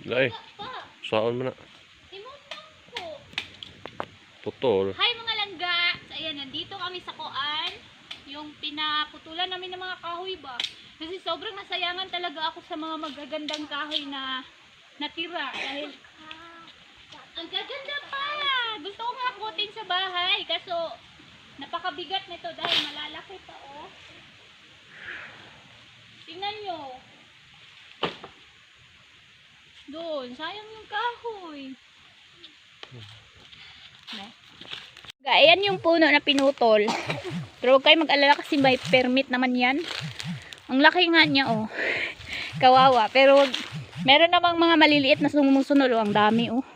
Dai, Pa, saan mo na? Putol. Hi mga langga! So, ayan, nandito kami sa Koan. Yung pinaputulan namin ng mga kahoy ba. Kasi sobrang nasayangan talaga ako sa mga magagandang kahoy na natira. Dahil, ang gaganda pa! Gusto ko nga kutin sa bahay. Kaso, napakabigat nito dahil malalaki pa, oh. Tingnan nyo. Doon, sayang yung kahoy. Ayan yung puno na pinutol. Pero huwag kayo mag-alala kasi may permit naman yan. Ang laki nga niya, oh. Kawawa. Pero wag- meron namang mga maliliit na sumusunod, oh. Ang dami, oh.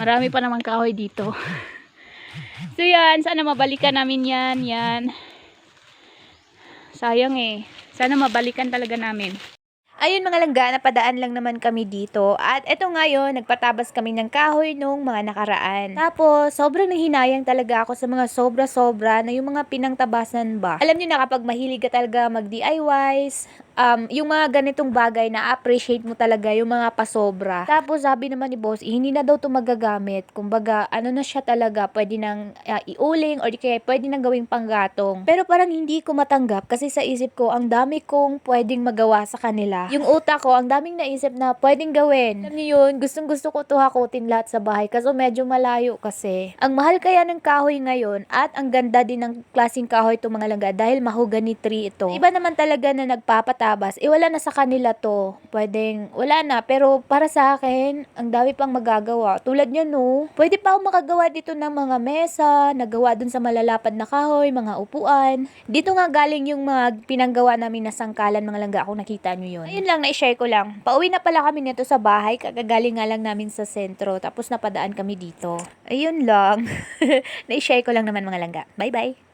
Marami pa namang kahoy dito. So yan, sana mabalikan namin yan, yan. Sayang eh. Sana mabalikan talaga namin. Ayun mga langga, napadaan lang naman kami dito. At eto ngayon, nagpatabas kami ng kahoy nung mga nakaraan. Tapos, sobrang nahinayang talaga ako sa mga sobra-sobra na yung mga pinangtabasan ba. Alam niyo na kapag mahilig ka talaga mag-DIYs, um, yung mga ganitong bagay na appreciate mo talaga yung mga pasobra. Tapos, sabi naman ni boss, eh, hindi na daw to magagamit. Kumbaga, ano na siya talaga, pwede nang ah, iuling or di kaya pwede nang gawing panggatong. Pero parang hindi ko matanggap kasi sa isip ko, ang dami kong pwedeng magawa sa kanila. Yung utak ko, ang daming naisip na pwedeng gawin. Alam niyo yun, gustong gusto ko to hakutin lahat sa bahay kasi medyo malayo kasi. Ang mahal kaya ng kahoy ngayon at ang ganda din ng klaseng kahoy to mga langga dahil mahogany tree ito. Iba naman talaga na nagpapatabas, eh wala na sa kanila to. Pwedeng, wala na. Pero para sa akin, ang dami pang magagawa. Tulad niya no, pwede pa ako makagawa dito ng mga mesa, nagawa dun sa malalapad na kahoy, mga upuan. Dito nga galing yung mga pinanggawa namin na sangkalan mga langga kung nakita nyo yun. Ayun lang, na-share ko lang. Pauwi na pala kami nito sa bahay, kagagaling nga lang namin sa sentro, tapos napadaan kami dito. Ayun lang. na-share ko lang naman mga langga. Bye-bye!